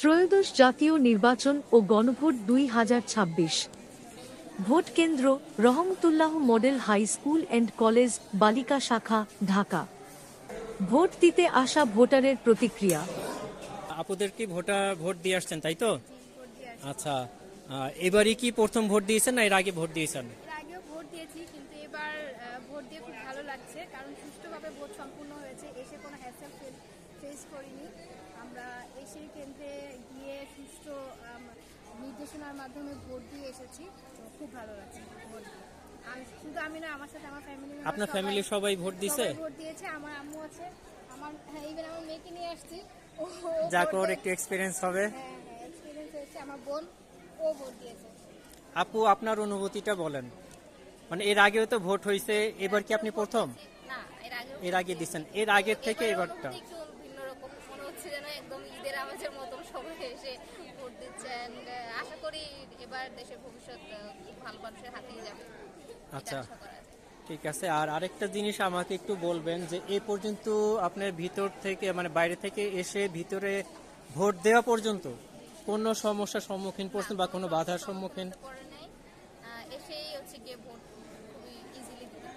ত্রয়োদশ জাতীয় নির্বাচন ও গণভোট দুই হাজার ছাব্বিশ। ভোট কেন্দ্র Rahmatullah model high school and college বালিকা শাখা ঢাকা। ভোট দিতে আসা ভোটারের প্রতিক্রিয়া। আপুদের কি ভোটা ভোট দিয়ে আসছেন তাই তো? আচ্ছা এবারই কি প্রথম ভোট দিয়েছেন না এর আগে ভোট দিয়েছেন? এর আগেও ভোট দিয়েছি কিন্তু এবার ভোট দিয়ে খুব ভালো লাগছে কারণ সুষ্ঠুভাবে ভোট সম্পূর্ণ হয়েছে এসে কোনো হ্যাসেল ফেস করিনি। আমরা এসে কেন্দ্রে গিয়ে সুষ্ঠু নির্দেশনার মাধ্যমে ভোট দিয়ে এসেছি। তো খুব ভালো লাগছে ভোট দিয়ে। আর শুধু আমি না আমার সাথে আমার ফ্যামিলি আপনার ফ্যামিলি সবাই ভোট দিছে ভোট দিয়েছে আমার আম্মু আছে। আমার হ্যাঁ ইভেন আমার মেয়েকে নিয়ে আসছি। ও ও যা ভোট ওর একটু এক্সপিরিয়েন্স হবে। হ্যাঁ হ্যাঁ এক্সপিরিয়েন্স হয়েছে। আমার বোন ও ভোট দিয়েছে। আপু আপনার অনুভূতিটা বলেন। মানে এর আগেও তো ভোট হয়েছে এবার কি আপনি প্রথম? না এর আগে এর আগে দিচ্ছেন এর আগের থেকে এবারটা। একদম ঈদের আমেজের মতো সবাই এসে ভোট দিচ্ছে আশা করি এবার দেশের ভবিষ্যৎ খুব ভালো মানুষের হাতেই যাবে। আচ্ছা। ঠিক আছে। আর আরেকটা জিনিস আমাকে একটু বলবেন যে এ পর্যন্ত আপনার ভিতর থেকে মানে বাইরে থেকে এসে ভিতরে ভোট দেওয়া পর্যন্ত কোন সমস্যার সম্মুখীন পড়ছেন বা কোনো বাধার সম্মুখীন? এসেই হচ্ছে গিয়ে ভোট খুবই ইজিলি দিতে